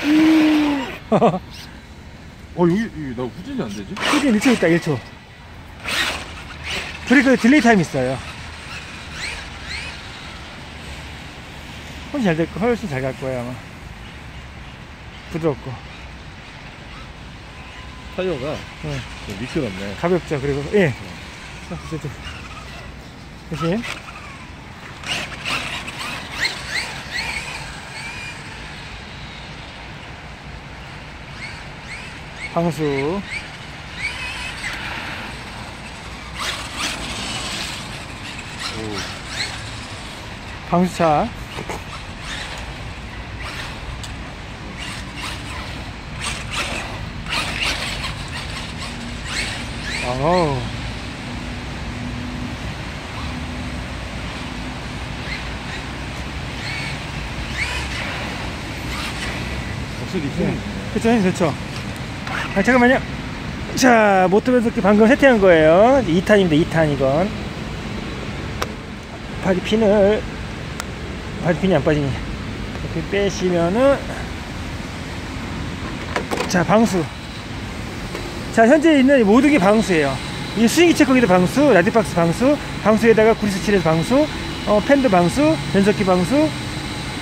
어 여기, 여기 나 후진이 안 되지? 후진 1초 있다 1초. 브레이크 딜레이 타임 있어요. 훨씬 잘될 거 훨씬 잘 갈 거예요 아마. 부드럽고. 타이어가 네. 좀 미끄럽네. 가볍죠 그리고. 예. 자, 이제 방수. 방수차. 어우. 확실히 힘 그쵸, 좋죠. 아, 잠깐만요. 자, 모터 변속기 방금 세팅한 거예요. 2탄입니다, 2탄 이건. 바디핀을, 바디핀이 안 빠지니. 이렇게 빼시면은, 자, 방수. 자, 현재 있는 이 모든 게 방수예요. 이 스윙기 체커기도 방수, 라디박스 방수, 방수에다가 구리스 칠해서 방수, 어, 팬도 방수, 변속기 방수,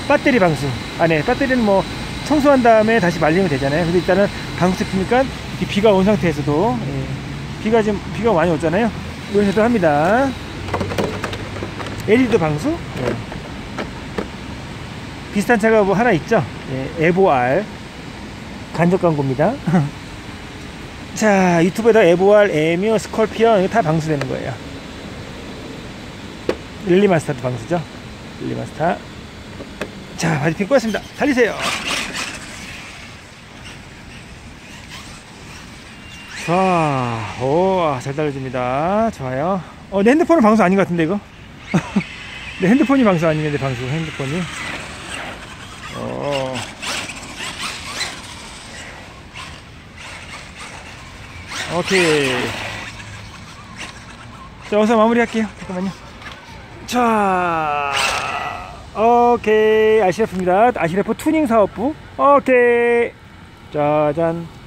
배터리 방수. 아, 네. 배터리는 뭐 청소한 다음에 다시 말리면 되잖아요. 근데 일단은 방수 피니까 비가 온 상태에서도 예, 비가 지금 비가 많이 오잖아요. 이런 식으로 합니다. LED도 방수. 예. 비슷한 차가 뭐 하나 있죠. 예, 에보 R 간접 광고입니다. 자 유튜브에다 에보 R, 에뮤, 스콜피언 이거 다 방수되는 거예요. 릴리마스터도 방수죠. 릴리마스터. 자, 바디핀 꽂았습니다. 달리세요. 자, 오, 잘 달려줍니다. 좋아요. 어, 내 핸드폰은 방수 아닌 것 같은데, 이거? 내 핸드폰이 방수 아니는데, 방수, 핸드폰이. 어. 오케이. 자, 어서 마무리할게요. 잠깐만요. 자, 오케이. 아시레프입니다. 아시레프 투닝 사업부. 오케이. 짜잔.